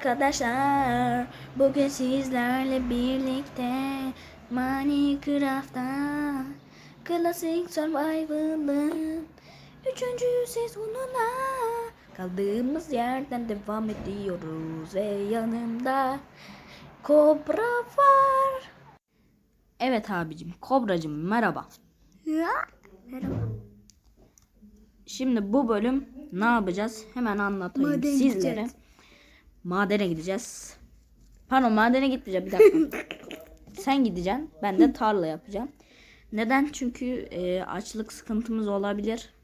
arkadaşlar. Bugün sizlerle birlikte Minecraft'ta klasik survival'ın üçüncü sezonuna kaldığımız yerden devam ediyoruz ve yanımda Kobra var. Evet abicim, Kobracım merhaba. Merhaba. Şimdi bu bölüm ne yapacağız? Hemen anlatayım Madene sizlere. Madene gideceğiz. Pardon madene gitmeyeceğim bir dakika. Sen gideceksin. Ben de tarla yapacağım. Neden? Çünkü e, açlık sıkıntımız olabilir.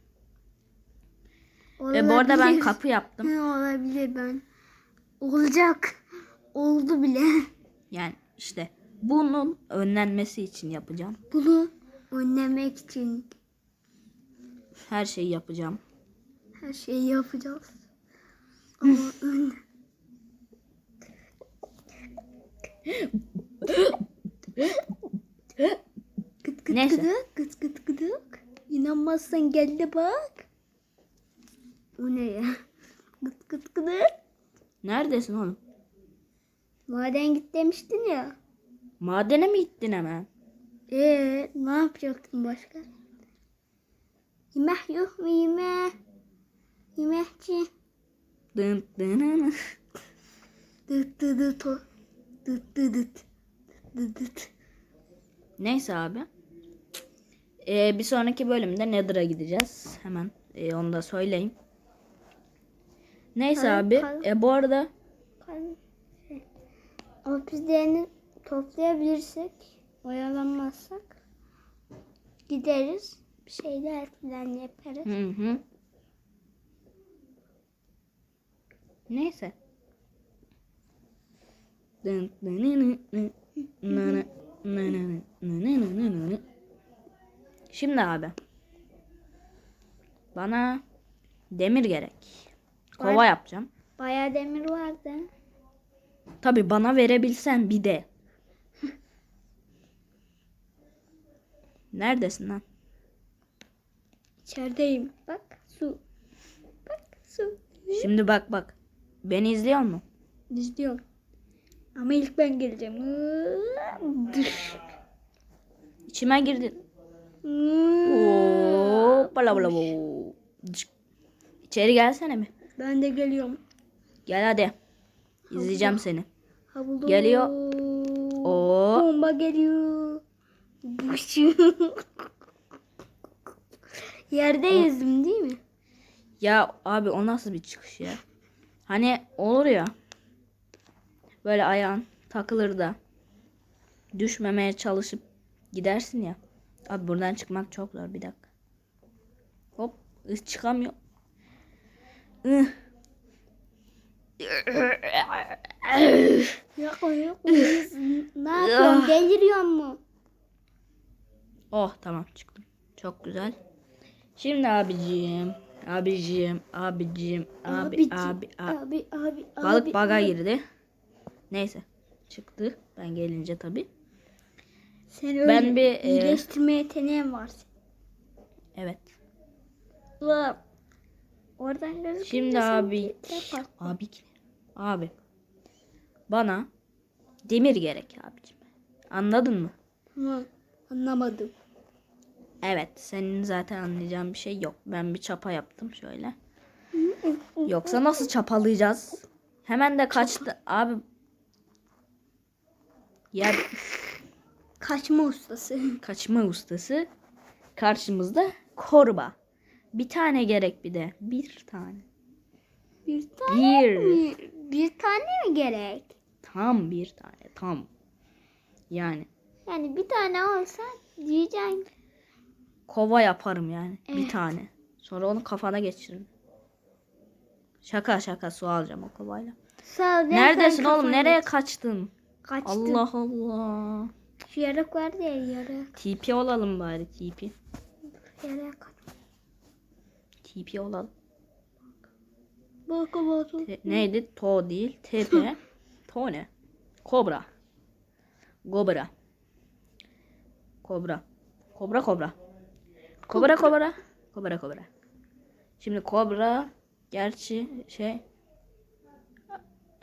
Ve bu arada ben Olabilir. kapı yaptım. Hı, olabilir ben. Olacak. Oldu bile. Yani işte bunun önlenmesi için yapacağım. Bunu önlemek için Her şeyi yapacağım. her şeyi yapacağız. Ama ön... Gıt gıt Neyse. gıdık, gıt gıt gıdık. İnanmazsan gel de bak. O ne ya? Gıt gıt gıdık. Neredesin oğlum? Maden git demiştin ya. Madene mi gittin hemen? Ee, ne yapacaktın başka? Yemek yok mu yemek? Yemekçi. Dın dın. Dıt dıt dıt o. Dıt dıt dıt. Dıt dıt. Neyse abi. Ee, bir sonraki bölümde Nether'a gideceğiz. Hemen e, onu da söyleyeyim. Neyse Kal- abi. kal- E, bu arada Obsidiyeni toplayabilirsek, oyalanmazsak gideriz. Bir şeyler falan yaparız. Hı hı. Neyse. Şimdi abi. Bana demir gerek. Kova Var. yapacağım. Bayağı demir vardı. Tabi bana verebilsen bir de. Neredesin lan? İçerideyim. Bak su. Bak su. Şimdi bak bak. Beni izliyor mu? İzliyorum. Ama ilk ben geleceğim. İçime girdin. Oo, bala. İçeri gelsene mi? Ben de geliyorum. Gel hadi. İzleyeceğim seni. Ha buldum. Geliyor. Oo. Bomba geliyor. Yerde yüzdüm değil mi? Ya abi o nasıl bir çıkış ya? Hani olur ya. Böyle ayağın takılır da düşmemeye çalışıp gidersin ya. Abi buradan çıkmak çok zor bir dakika. Hop çıkamıyor. Yapma yapma. ne yapıyorsun? Deliriyor mu? Oh tamam çıktım. Çok güzel. Şimdi abicim, abicim, abicim, abi, Abicim, abi, abi. abi, abi, Balık abi, baga abi. girdi. Neyse. Çıktı. Ben gelince tabi. Sen öyle Ben bir, e, iyileştirme yeteneğin var. Evet. Ulan, Oradan gözükünce Şimdi abi. yapar. Abi. Abi. Bana demir gerek abicim. Anladın mı? Tamam. Anlamadım. Evet. Senin zaten anlayacağın bir şey yok. Ben bir çapa yaptım şöyle. Yoksa nasıl çapalayacağız? Hemen de kaçtı. Abi. Yer Kaçma ustası. kaçma ustası. Karşımızda korba. Bir tane gerek bir de. Bir tane. Bir tane Bir. mi? Bir tane mi gerek? Tam bir tane. Tam. Yani. Yani bir tane olsa diyeceğim. Kova yaparım yani. Bir Evet. tane. Sonra onu kafana geçiririm. Şaka şaka su alacağım o kovayla. Sağ ol. Neredesin oğlum? Nereye kaçtın? Kaçtım. Allah Allah. Şu yarak vardı ya yarak. TP olalım bari TP. Yarak. TP olalım. Bak bak. Te- neydi? To değil. TP. to ne? Kobra. Gobra. Kobra. Kobra kobra. Kobra kobra. Kobra kobra. Şimdi kobra gerçi şey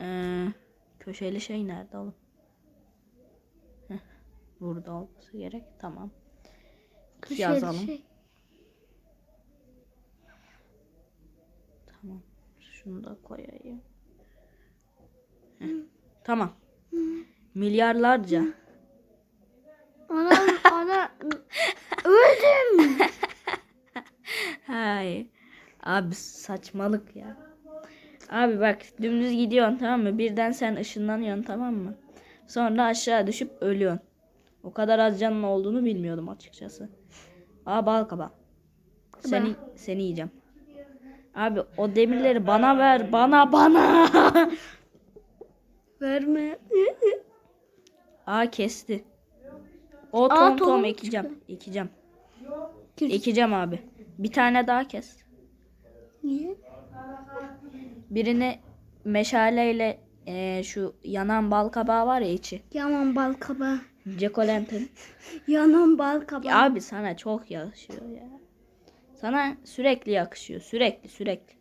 Ee, köşeli şey nerede oğlum? Burada olması gerek. Tamam. Köşeli Yazalım. şey. Tamam. Şunu da koyayım. Tamam. Milyarlarca. Ana ana öldüm. Hay. Abi saçmalık ya. Abi bak dümdüz gidiyorsun tamam mı? Birden sen ışınlanıyorsun tamam mı? Sonra aşağı düşüp ölüyorsun. O kadar az canın olduğunu bilmiyordum açıkçası. Aa bal kaba. Seni seni yiyeceğim. Abi o demirleri bana ver. Bana bana. Verme. Aa kesti. O Aa, tom tom tohum ekeceğim. Ekeceğim. Ekeceğim abi. Bir tane daha kes. Niye? Birini meşaleyle eee, şu yanan bal kabağı var ya içi. Yaman bal kabağı. Jack O'Lantern. Yanan bal kabağı. Ya abi sana çok yakışıyor ya. Sana sürekli yakışıyor. Sürekli sürekli.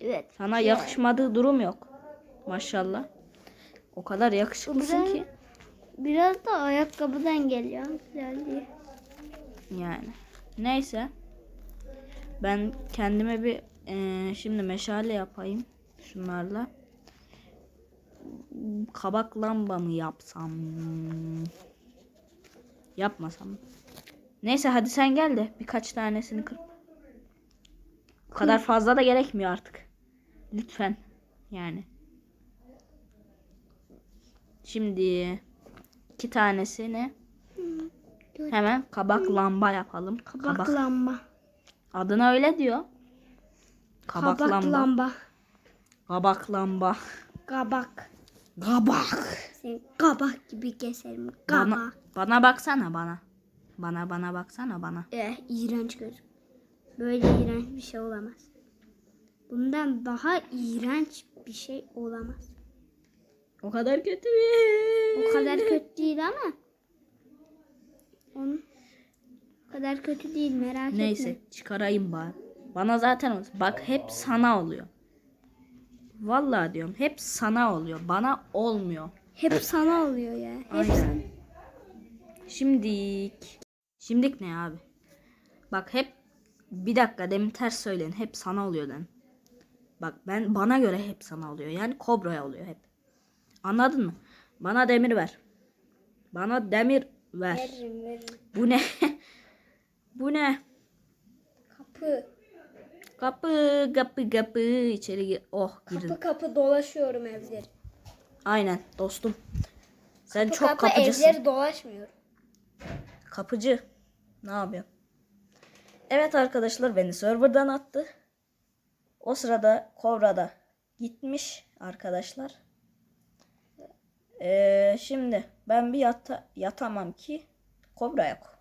Evet. Sana yakışmadığı durum yok. Maşallah. O kadar yakışıklısın ki. Biraz da ayakkabıdan geliyor güzelliği. Yani. Neyse. Ben kendime bir eee, şimdi meşale yapayım. Şunlarla. Kabak lamba mı yapsam? Yapmasam. Neyse hadi sen gel de birkaç tanesini kır. Bu kadar fazla da gerekmiyor artık. Lütfen. Yani. Şimdi iki tanesini hemen kabak lamba yapalım. Kabak, Kabak. lamba. Adına öyle diyor. Kabak, Kabak lamba. lamba. Kabak lamba. Kabak. Kabak. Seni kabak gibi keserim. Kabak. Bana, bana baksana bana. Bana bana baksana bana. Eh, iğrenç göz. Böyle iğrenç bir şey olamaz. Bundan daha iğrenç bir şey olamaz. O kadar kötü mü? O kadar kötü değil ama. Onun o kadar kötü değil merak Neyse etme. çıkarayım bari. Bana zaten bak hep sana oluyor. Vallahi diyorum hep sana oluyor. Bana olmuyor. Hep sana oluyor ya. Hep Aynen. sana. Şimdik. Şimdik ne abi? Bak hep bir dakika demin ters söyleyin. Hep sana oluyor den. Bak ben bana göre hep sana oluyor. Yani kobraya oluyor hep. Anladın mı? Bana demir ver. Bana demir ver. Veririm veririm. Bu ne? Bu ne? Kapı. Kapı kapı kapı içeri gir. Oh girdin. Kapı kapı dolaşıyorum evleri. Aynen dostum. Sen Kapı çok kapı kapıcısın. evleri dolaşmıyorum. Kapıcı. Ne yapıyor? Evet arkadaşlar beni serverdan attı. O sırada Kobra da gitmiş arkadaşlar. Ee, şimdi ben bir yata yatamam ki Kobra yok.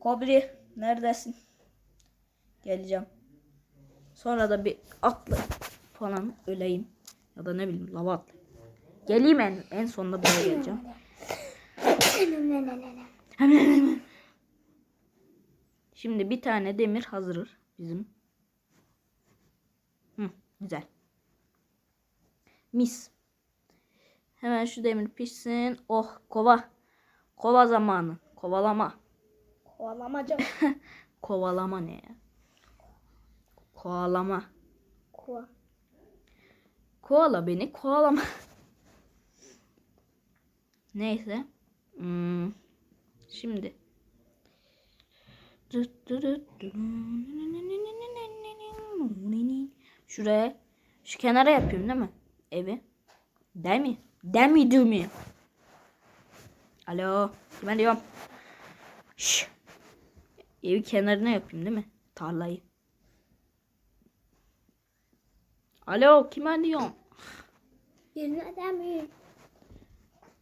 Kobri neredesin? Geleceğim. Sonra da bir atla falan öleyim. Ya da ne bileyim lava atlayayım. Geleyim en, en sonunda buraya geleceğim. Şimdi bir tane demir hazır bizim. Hı, güzel. Mis. Hemen şu demir pişsin. Oh kova. Kova zamanı. Kovalama. Kovalamaca. Kovalama ne ya? Kovalama. Kova. Koala beni kovalama. Neyse. Hmm, Şimdi. Şuraya şu kenara yapıyorum değil mi? Evi. Değil mi? Değil mi değil mi? Alo. Ben diyorum. Şş. Evi kenarına yapayım değil mi? Tarlayı. Alo kime diyorum? Birine demeyeyim.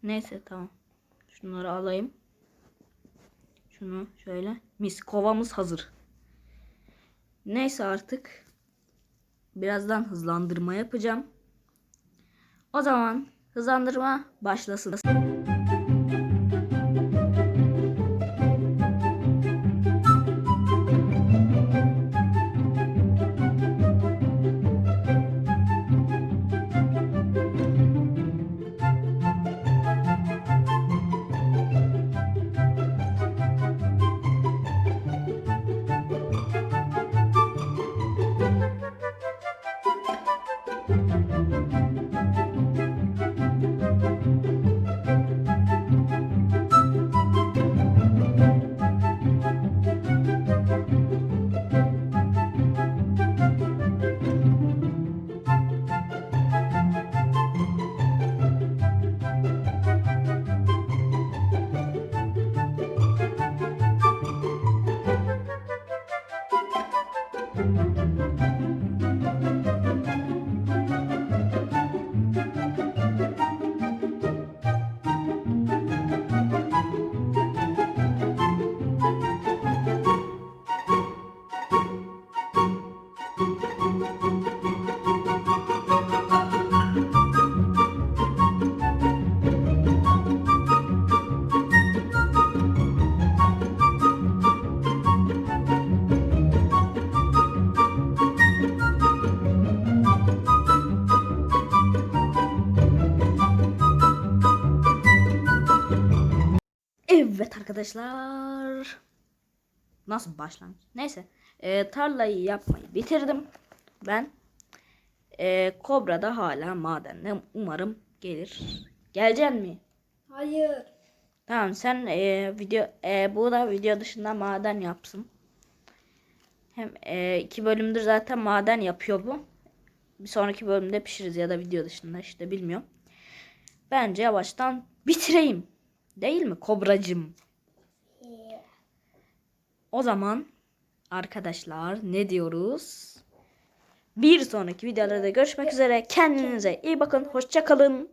Neyse tamam. Şunları alayım. Şunu şöyle. Mis kovamız hazır. Neyse artık. Birazdan hızlandırma yapacağım. O zaman hızlandırma başlasın. Evet arkadaşlar. Nasıl başlangıç? Neyse. Ee, tarlayı yapmayı bitirdim. Ben. Ee, Kobra da hala madende. Umarım gelir. Gelecek mi? Hayır. Tamam sen ee, video ee, bu da video dışında maden yapsın. Hem ee, iki bölümdür zaten maden yapıyor bu. Bir sonraki bölümde pişiririz ya da video dışında işte bilmiyorum. Bence yavaştan bitireyim. Değil mi Kobracım? O zaman arkadaşlar ne diyoruz? Bir sonraki videolarda görüşmek üzere. Kendinize iyi bakın. Hoşça kalın.